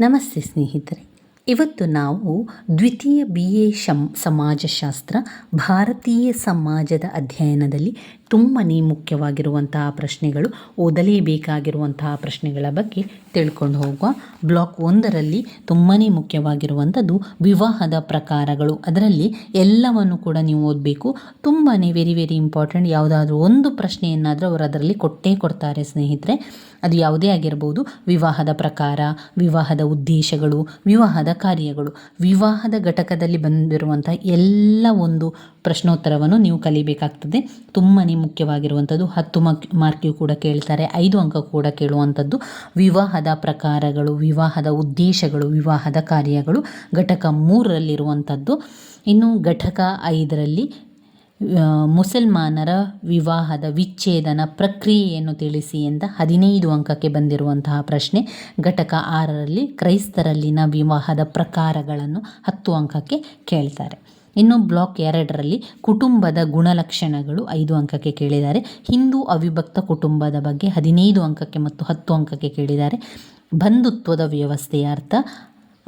ನಮಸ್ತೆ ಸ್ನೇಹಿತರೆ. ಇವತ್ತು ನಾವು ದ್ವಿತೀಯ ಬಿ ಎ ಶಂ, ಸಮಾಜಶಾಸ್ತ್ರ, ಭಾರತೀಯ ಸಮಾಜದ ಅಧ್ಯಯನದಲ್ಲಿ ತುಂಬಾ ಮುಖ್ಯವಾಗಿರುವಂತಹ ಪ್ರಶ್ನೆಗಳು, ಓದಲೇಬೇಕಾಗಿರುವಂತಹ ಪ್ರಶ್ನೆಗಳ ಬಗ್ಗೆ ತಿಳ್ಕೊಂಡು ಹೋಗುವ ಬ್ಲಾಕ್ ಒಂದರಲ್ಲಿ ತುಂಬಾ ಮುಖ್ಯವಾಗಿರುವಂಥದ್ದು ವಿವಾಹದ ಪ್ರಕಾರಗಳು. ಅದರಲ್ಲಿ ಎಲ್ಲವನ್ನು ಕೂಡ ನೀವು ಓದಬೇಕು. ತುಂಬಾ ವೆರಿ ವೆರಿ ಇಂಪಾರ್ಟೆಂಟ್ ಯಾವುದಾದ್ರೂ ಒಂದು ಪ್ರಶ್ನೆಯನ್ನಾದರೂ ಅವರು ಅದರಲ್ಲಿ ಕೊಟ್ಟೇ ಕೊಡ್ತಾರೆ ಸ್ನೇಹಿತರೆ. ಅದು ಯಾವುದೇ ಆಗಿರ್ಬೋದು. ವಿವಾಹದ ಪ್ರಕಾರ, ವಿವಾಹದ ಉದ್ದೇಶಗಳು, ವಿವಾಹದ ಕಾರ್ಯಗಳು, ವಿವಾಹದ ಘಟಕದಲ್ಲಿ ಬಂದಿರುವಂಥ ಎಲ್ಲ ಒಂದು ಪ್ರಶ್ನೋತ್ತರವನ್ನು ನೀವು ಕಲಿಬೇಕಾಗ್ತದೆ. ತುಂಬಾ ಮುಖ್ಯವಾಗಿರುವಂಥದ್ದು, ಹತ್ತು ಮಾರ್ಕ್ ಮಾರ್ಕಿಗೂ ಕೂಡ ಕೇಳ್ತಾರೆ, ಐದು ಅಂಕ ಕೂಡ ಕೇಳುವಂಥದ್ದು. ವಿವಾಹದ ಪ್ರಕಾರಗಳು, ವಿವಾಹದ ಉದ್ದೇಶಗಳು, ವಿವಾಹದ ಕಾರ್ಯಗಳು ಘಟಕ ಮೂರರಲ್ಲಿರುವಂಥದ್ದು. ಇನ್ನು ಘಟಕ ಐದರಲ್ಲಿ ಮುಸಲ್ಮಾನರ ವಿವಾಹದ ವಿಚ್ಛೇದನ ಪ್ರಕ್ರಿಯೆಯನ್ನು ತಿಳಿಸಿ ಅಂತ ಹದಿನೈದು ಅಂಕಕ್ಕೆ ಬಂದಿರುವಂತಹ ಪ್ರಶ್ನೆ. ಘಟಕ ಆರರಲ್ಲಿ ಕ್ರೈಸ್ತರಲ್ಲಿನ ವಿವಾಹದ ಪ್ರಕಾರಗಳನ್ನು ಹತ್ತು ಅಂಕಕ್ಕೆ ಕೇಳ್ತಾರೆ. ಇನ್ನು ಬ್ಲಾಕ್ ಎರಡರಲ್ಲಿ ಕುಟುಂಬದ ಗುಣಲಕ್ಷಣಗಳು ಐದು ಅಂಕಕ್ಕೆ ಕೇಳಿದ್ದಾರೆ. ಹಿಂದೂ ಅವಿಭಕ್ತ ಕುಟುಂಬದ ಬಗ್ಗೆ ಹದಿನೈದು ಅಂಕಕ್ಕೆ ಮತ್ತು ಹತ್ತು ಅಂಕಕ್ಕೆ ಕೇಳಿದ್ದಾರೆ. ಬಂಧುತ್ವದ ವ್ಯವಸ್ಥೆಯ ಅರ್ಥ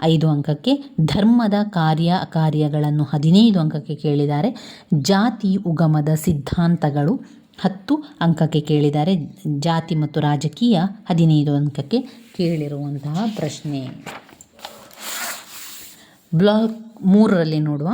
ಐದು ಅಂಕಕ್ಕೆ ಧರ್ಮದ ಕಾರ್ಯ ಕಾರ್ಯಗಳನ್ನು ಹದಿನೈದು ಅಂಕಕ್ಕೆ ಕೇಳಿದ್ದಾರೆ. ಜಾತಿ ಉಗಮದ ಸಿದ್ಧಾಂತಗಳು ಹತ್ತು ಅಂಕಕ್ಕೆ ಕೇಳಿದ್ದಾರೆ. ಜಾತಿ ಮತ್ತು ರಾಜಕೀಯ ಹದಿನೈದು ಅಂಕಕ್ಕೆ ಕೇಳಿರುವಂತಹ ಪ್ರಶ್ನೆ. ಬ್ಲಾಕ್ ಮೂರರಲ್ಲಿ ನೋಡುವ.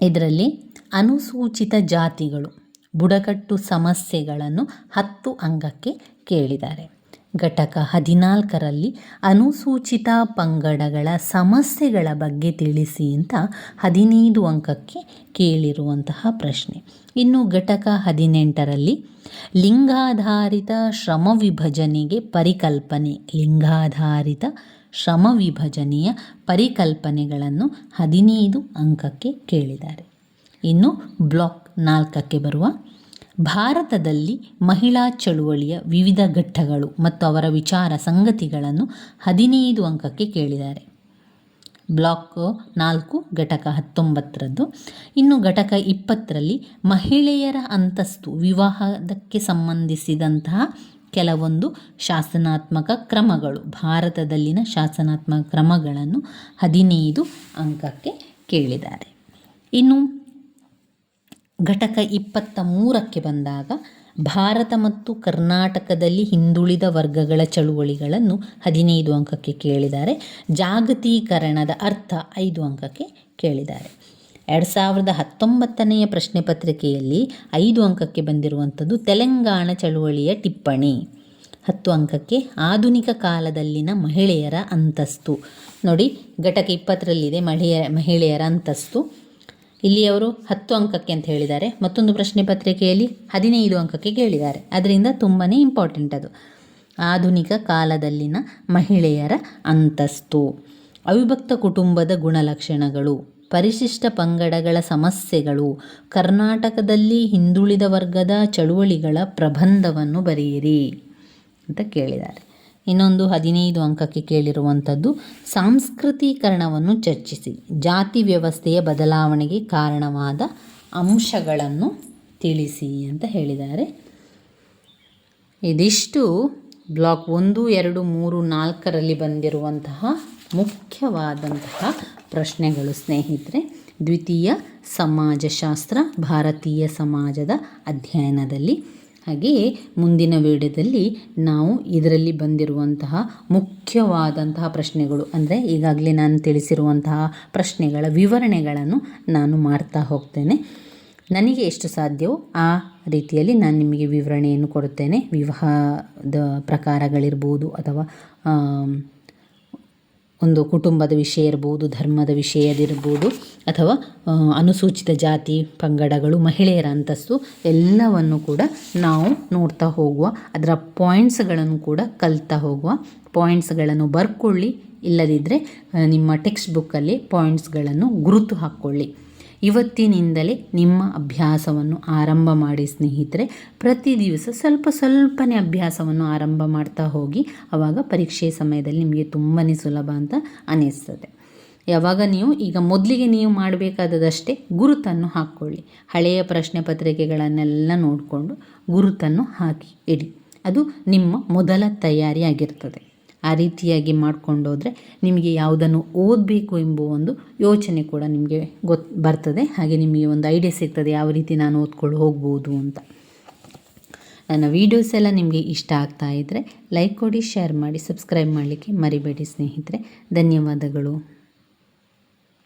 ಇದರಲ್ಲಿ ಅನುಸೂಚಿತ ಜಾತಿಗಳು, ಬುಡಕಟ್ಟು ಸಮಸ್ಯೆಗಳನ್ನು ಹತ್ತು ಅಂಗಕ್ಕೆ ಕೇಳಿದ್ದಾರೆ. ಘಟಕ ಹದಿನಾಲ್ಕರಲ್ಲಿ ಅನುಸೂಚಿತ ಪಂಗಡಗಳ ಸಮಸ್ಯೆಗಳ ಬಗ್ಗೆ ತಿಳಿಸಿ ಅಂತ ಹದಿನೈದು ಅಂಕಕ್ಕೆ ಕೇಳಿರುವಂತಹ ಪ್ರಶ್ನೆ. ಇನ್ನು ಘಟಕ ಹದಿನೆಂಟರಲ್ಲಿ ಲಿಂಗಾಧಾರಿತ ಶ್ರಮ ವಿಭಜನೆಗೆ ಪರಿಕಲ್ಪನೆ, ಲಿಂಗಾಧಾರಿತ ಶ್ರಮ ವಿಭಜನೆಯ ಪರಿಕಲ್ಪನೆಗಳನ್ನು ಹದಿನೈದು ಅಂಕಕ್ಕೆ ಕೇಳಿದ್ದಾರೆ. ಇನ್ನು ಬ್ಲಾಕ್ ನಾಲ್ಕಕ್ಕೆ ಬರುವ ಭಾರತದಲ್ಲಿ ಮಹಿಳಾ ಚಳುವಳಿಯ ವಿವಿಧ ಘಟ್ಟಗಳು ಮತ್ತು ಅವರ ವಿಚಾರ ಸಂಗತಿಗಳನ್ನು ಹದಿನೈದು ಅಂಕಕ್ಕೆ ಕೇಳಿದ್ದಾರೆ. ಬ್ಲಾಕ್ ನಾಲ್ಕು, ಘಟಕ ಹತ್ತೊಂಬತ್ತರದ್ದು. ಇನ್ನು ಘಟಕ ಇಪ್ಪತ್ತರಲ್ಲಿ ಮಹಿಳೆಯರ ಅಂತಸ್ತು ವಿವಾಹದಕ್ಕೆ ಸಂಬಂಧಿಸಿದಂತಹ ಕೆಲವೊಂದು ಶಾಸನಾತ್ಮಕ ಕ್ರಮಗಳು. ಭಾರತದಲ್ಲಿನ ಶಾಸನಾತ್ಮಕ ಕ್ರಮಗಳನ್ನು ಹದಿನೈದು ಅಂಕಕ್ಕೆ ಕೇಳಿದ್ದಾರೆ. ಇನ್ನು ಘಟಕ ಇಪ್ಪತ್ತ ಮೂರಕ್ಕೆ ಬಂದಾಗ ಭಾರತ ಮತ್ತು ಕರ್ನಾಟಕದಲ್ಲಿ ಹಿಂದುಳಿದ ವರ್ಗಗಳ ಚಳುವಳಿಗಳನ್ನು ಹದಿನೈದು ಅಂಕಕ್ಕೆ ಕೇಳಿದ್ದಾರೆ. ಜಾಗತೀಕರಣದ ಅರ್ಥ ಐದು ಅಂಕಕ್ಕೆ ಕೇಳಿದ್ದಾರೆ. ಎರಡು ಸಾವಿರದ ಹತ್ತೊಂಬತ್ತನೆಯ ಪ್ರಶ್ನೆ ಪತ್ರಿಕೆಯಲ್ಲಿ ಐದು ಅಂಕಕ್ಕೆ ಬಂದಿರುವಂಥದ್ದು ತೆಲಂಗಾಣ ಚಳುವಳಿಯ ಟಿಪ್ಪಣಿ. ಹತ್ತು ಅಂಕಕ್ಕೆ ಆಧುನಿಕ ಕಾಲದಲ್ಲಿನ ಮಹಿಳೆಯರ ಅಂತಸ್ತು. ನೋಡಿ, ಘಟಕ ಇಪ್ಪತ್ತರಲ್ಲಿದೆ ಮಹಿಳೆಯ ಮಹಿಳೆಯರ ಅಂತಸ್ತು. ಇಲ್ಲಿ ಅವರು ಹತ್ತು ಅಂಕಕ್ಕೆ ಅಂತ ಹೇಳಿದ್ದಾರೆ. ಮತ್ತೊಂದು ಪ್ರಶ್ನೆ ಪತ್ರಿಕೆಯಲ್ಲಿ ಹದಿನೈದು ಅಂಕಕ್ಕೆ ಕೇಳಿದ್ದಾರೆ. ಅದರಿಂದ ತುಂಬಾ ಇಂಪಾರ್ಟೆಂಟ್ ಅದು. ಆಧುನಿಕ ಕಾಲದಲ್ಲಿನ ಮಹಿಳೆಯರ ಅಂತಸ್ತು. ಅವಿಭಕ್ತ ಕುಟುಂಬದ ಗುಣಲಕ್ಷಣಗಳು, ಪರಿಶಿಷ್ಟ ಪಂಗಡಗಳ ಸಮಸ್ಯೆಗಳು, ಕರ್ನಾಟಕದಲ್ಲಿ ಹಿಂದುಳಿದ ವರ್ಗದ ಚಳುವಳಿಗಳ ಪ್ರಬಂಧವನ್ನು ಬರೆಯಿರಿ ಅಂತ ಕೇಳಿದ್ದಾರೆ. ಇನ್ನೊಂದು ಹದಿನೈದು ಅಂಕಕ್ಕೆ ಕೇಳಿರುವಂಥದ್ದು, ಸಾಂಸ್ಕೃತೀಕರಣವನ್ನು ಚರ್ಚಿಸಿ. ಜಾತಿ ವ್ಯವಸ್ಥೆಯ ಬದಲಾವಣೆಗೆ ಕಾರಣವಾದ ಅಂಶಗಳನ್ನು ತಿಳಿಸಿ ಅಂತ ಹೇಳಿದ್ದಾರೆ. ಇದಿಷ್ಟು ಬ್ಲಾಕ್ ಒಂದು, ಎರಡು, ಮೂರು, ನಾಲ್ಕರಲ್ಲಿ ಬಂದಿರುವಂತಹ ಮುಖ್ಯವಾದಂತಹ ಪ್ರಶ್ನೆಗಳು ಸ್ನೇಹಿತರೆ. ದ್ವಿತೀಯ ಸಮಾಜಶಾಸ್ತ್ರ, ಭಾರತೀಯ ಸಮಾಜದ ಅಧ್ಯಯನದಲ್ಲಿ ಹಾಗೆಯೇ ಮುಂದಿನ ವಿಡಿಯೋದಲ್ಲಿ ನಾವು ಇದರಲ್ಲಿ ಬಂದಿರುವಂತಹ ಮುಖ್ಯವಾದಂತಹ ಪ್ರಶ್ನೆಗಳು, ಅಂದರೆ ಈಗಾಗಲೇ ನಾನು ತಿಳಿಸಿರುವಂತಹ ಪ್ರಶ್ನೆಗಳ ವಿವರಣೆಗಳನ್ನು ನಾನು ಮಾಡ್ತಾ ಹೋಗ್ತೇನೆ. ನನಗೆ ಎಷ್ಟು ಸಾಧ್ಯವೋ ಆ ರೀತಿಯಲ್ಲಿ ನಾನು ನಿಮಗೆ ವಿವರಣೆಯನ್ನು ಕೊಡುತ್ತೇನೆ. ವಿವಾಹದ ಪ್ರಕಾರಗಳಿರ್ಬೋದು ಅಥವಾ ಒಂದು ಕುಟುಂಬದ ವಿಷಯ ಇರ್ಬೋದು, ಧರ್ಮದ ವಿಷಯದಿರ್ಬೋದು ಅಥವಾ ಅನುಸೂಚಿತ ಜಾತಿ, ಪಂಗಡಗಳು, ಮಹಿಳೆಯರ ಅಂತಸ್ತು ಎಲ್ಲವನ್ನು ಕೂಡ ನಾವು ನೋಡ್ತಾ ಹೋಗುವ, ಅದರ ಪಾಯಿಂಟ್ಸ್ಗಳನ್ನು ಕೂಡ ಕಲಿತಾ ಹೋಗುವ, ಪಾಯಿಂಟ್ಸ್ಗಳನ್ನು ಬರ್ಕೊಳ್ಳಿ. ಇಲ್ಲದಿದ್ದರೆ ನಿಮ್ಮ ಟೆಕ್ಸ್ಟ್ ಬುಕ್ಕಲ್ಲಿ ಪಾಯಿಂಟ್ಸ್ಗಳನ್ನು ಗುರುತು ಹಾಕ್ಕೊಳ್ಳಿ. ಇವತ್ತಿನಿಂದಲೇ ನಿಮ್ಮ ಅಭ್ಯಾಸವನ್ನು ಆರಂಭ ಮಾಡಿ ಸ್ನೇಹಿತರೆ. ಪ್ರತಿ ದಿವಸ ಸ್ವಲ್ಪ ಸ್ವಲ್ಪನೇ ಅಭ್ಯಾಸವನ್ನು ಆರಂಭ ಮಾಡ್ತಾ ಹೋಗಿ ಆವಾಗ ಪರೀಕ್ಷೆ ಸಮಯದಲ್ಲಿ ನಿಮಗೆ ತುಂಬಾ ಸುಲಭ ಅಂತ ಅನ್ನಿಸ್ತದೆ. ಯಾವಾಗ ನೀವು, ಈಗ ಮೊದಲಿಗೆ ನೀವು ಮಾಡಬೇಕಾದದಷ್ಟೇ ಗುರುತನ್ನು ಹಾಕ್ಕೊಳ್ಳಿ. ಹಳೆಯ ಪ್ರಶ್ನೆ ಪತ್ರಿಕೆಗಳನ್ನೆಲ್ಲ ನೋಡಿಕೊಂಡು ಗುರುತನ್ನು ಹಾಕಿ ಇಡಿ. ಅದು ನಿಮ್ಮ ಮೊದಲ ತಯಾರಿ ಆಗಿರ್ತದೆ. ಆ ರೀತಿಯಾಗಿ ಮಾಡ್ಕೊಂಡೋದ್ರೆ ನಿಮಗೆ ಯಾವುದನ್ನು ಓದಬೇಕು ಎಂಬ ಒಂದು ಯೋಚನೆ ಕೂಡ ನಿಮಗೆ ಗೊತ್ತು ಬರ್ತದೆ. ಹಾಗೆ ನಿಮಗೆ ಒಂದು ಐಡಿಯಾ ಸಿಗ್ತದೆ ಯಾವ ರೀತಿ ನಾನು ಓದ್ಕೊಂಡು ಹೋಗ್ಬೋದು ಅಂತ. ನನ್ನ ವೀಡಿಯೋಸ್ ಎಲ್ಲ ನಿಮಗೆ ಇಷ್ಟ ಆಗ್ತಾ ಇದ್ದರೆ ಲೈಕ್ ಕೊಡಿ ಶೇರ್ ಮಾಡಿ ಸಬ್ಸ್ಕ್ರೈಬ್ ಮಾಡಲಿಕ್ಕೆ ಮರಿಬೇಡಿ ಸ್ನೇಹಿತರೆ. ಧನ್ಯವಾದಗಳು.